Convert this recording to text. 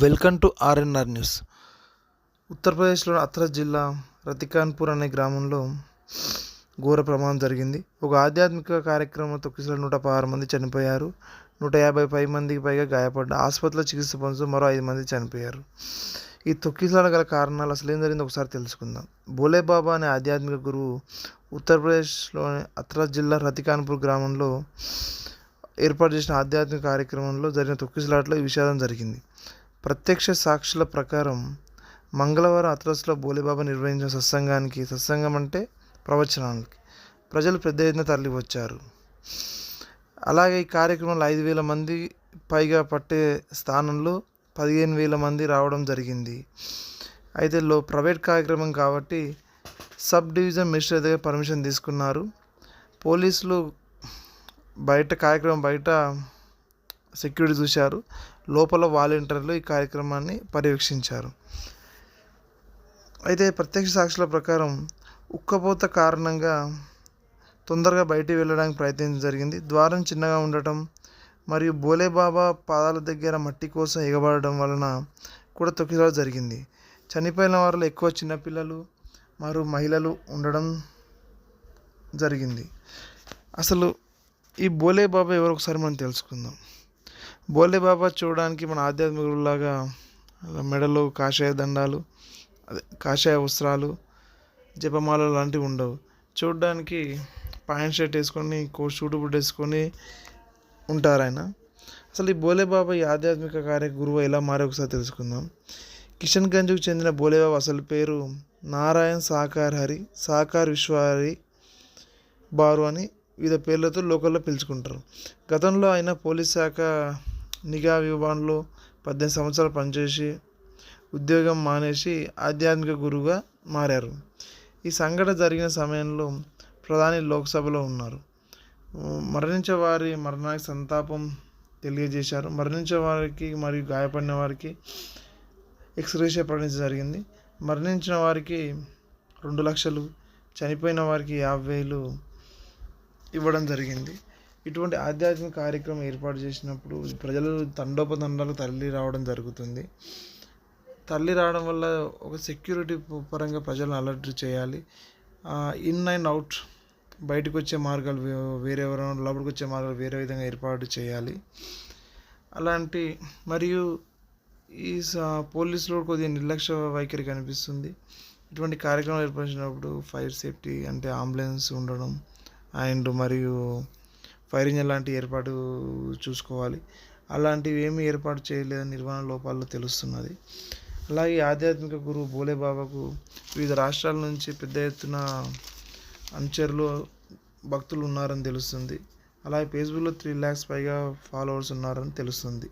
Welcome to RNR news. ఉత్తరప్రదేశ్లోని అత్రస్ జిల్లా రతికాన్పూర్ అనే గ్రామంలో ఘోర ప్రమాదం జరిగింది. ఒక ఆధ్యాత్మిక కార్యక్రమం తొక్కిసలో నూట పదహారు మంది చనిపోయారు. నూట యాభై పై మందికి పైగా గాయపడ్డ ఆసుపత్రిలో చికిత్స పొందుతూ మరో ఐదు మంది చనిపోయారు. ఈ తొక్కిసలాట గల కారణాలు అసలు ఏం జరిగిందో ఒకసారి తెలుసుకుందాం. భోలే బాబా అనే ఆధ్యాత్మిక గురువు ఉత్తరప్రదేశ్లోని అత్రస్ జిల్లా రతికాన్పూర్ గ్రామంలో ఏర్పాటు చేసిన ఆధ్యాత్మిక కార్యక్రమంలో జరిగిన తొక్కిసలాటలో ఈ విషాదం జరిగింది. ప్రత్యక్ష సాక్షుల ప్రకారం మంగళవారం అత్రస్లో బోలిబాబా నిర్వహించిన సత్సంగానికి సత్సంగం అంటే ప్రవచనానికి ప్రజలు పెద్ద ఎత్తున తరలివచ్చారు. అలాగే ఈ కార్యక్రమంలో ఐదు వేల మంది పైగా పట్టే స్థానంలో పదిహేను వేల మంది రావడం జరిగింది. అయితే లో ప్రైవేట్ కార్యక్రమం కాబట్టి సబ్ డివిజన్ మినిస్టర్ దగ్గర పర్మిషన్ తీసుకున్నారు. పోలీసులు బయట కార్యక్రమం బయట సెక్యూరిటీ చూశారు. లోపల వాలంటీర్లు ఈ కార్యక్రమాన్ని పర్యవేక్షించారు. అయితే ప్రత్యక్ష సాక్షుల ప్రకారం ఉక్కపోత కారణంగా తొందరగా బయటికి వెళ్ళడానికి ప్రయత్నం జరిగింది. ద్వారం చిన్నగా ఉండటం మరియు బోలేబాబా పాదాల దగ్గర మట్టి కోసం ఎగబడడం వలన కూడా తొక్కిసలాట జరిగింది. చనిపోయిన వారిలో ఎక్కువ చిన్నపిల్లలు మరియు మహిళలు ఉండడం జరిగింది. అసలు ఈ బోలే బాబా ఎవరు ఒకసారి మనం తెలుసుకుందాం. బోలే బాబా చూడడానికి మన ఆధ్యాత్మికులాగా మెడలో కాషాయ దండాలు అదే కాషాయ వస్త్రాలు జపమాల లాంటివి ఉండవు. చూడడానికి ప్యాంట్ షర్ట్ వేసుకొని కో షూట్ బుట్ వేసుకొని ఉంటారు ఆయన. అసలు ఈ బోలే బాబా ఈ ఆధ్యాత్మిక కార్య గురువు ఎలా మారే ఒకసారి తెలుసుకుందాం. కిషన్ గంజ్కు చెందిన బోలేబాబా అసలు పేరు నారాయణ్ సాకార్ హరి సాకార్ విశ్వహరి బారు అని వివిధ పేర్లతో లోకల్లో పిలుచుకుంటారు. గతంలో ఆయన పోలీస్ శాఖ నిఘా విభాన్లో పద్దెనిమిది సంవత్సరాలు పనిచేసి ఉద్యోగం మానేసి ఆధ్యాత్మిక గురువుగా మారారు. ఈ సంఘటన జరిగిన సమయంలో ప్రధాని లోక్సభలో ఉన్నారు. మరణించే వారి మరణానికి సంతాపం తెలియజేశారు. మరణించే వారికి మరియు గాయపడిన వారికి ఎక్స్రేషియా ప్రకటించడం జరిగింది. మరణించిన వారికి రెండు లక్షలు చనిపోయిన వారికి యాభై వేలు ఇవ్వడం జరిగింది. ఇటువంటి ఆధ్యాత్మిక కార్యక్రమం ఏర్పాటు చేసినప్పుడు ప్రజలు తండోపతండాలు తరలి రావడం జరుగుతుంది. తరలి రావడం వల్ల ఒక సెక్యూరిటీ పరంగా ప్రజలను అలర్ట్ చేయాలి. ఇన్ అండ్ అవుట్ బయటకు వచ్చే మార్గాలు వేరే ఎవరైనా లోపలికి వచ్చే మార్గాలు వేరే విధంగా ఏర్పాటు చేయాలి. అలాంటి మరియు ఈ పోలీసులు కొద్దిగా నిర్లక్ష్య వైఖరి కనిపిస్తుంది. ఇటువంటి కార్యక్రమం ఏర్పరిచినప్పుడు ఫైర్ సేఫ్టీ అంటే అంబులెన్స్ ఉండడం అండ్ మరియు ఫైర్ ఇంజన్ లాంటి ఏర్పాటు చూసుకోవాలి. అలాంటివి ఏమీ ఏర్పాటు చేయలేదని నిర్వహణ లోపాల్లో తెలుస్తున్నది. అలాగే ఆధ్యాత్మిక గురువు బోలేబాబాకు వివిధ రాష్ట్రాల నుంచి పెద్ద ఎత్తున అనుచరులు భక్తులు ఉన్నారని తెలుస్తుంది. అలాగే ఫేస్బుక్లో త్రీ ల్యాక్స్ పైగా ఫాలోవర్స్ ఉన్నారని తెలుస్తుంది.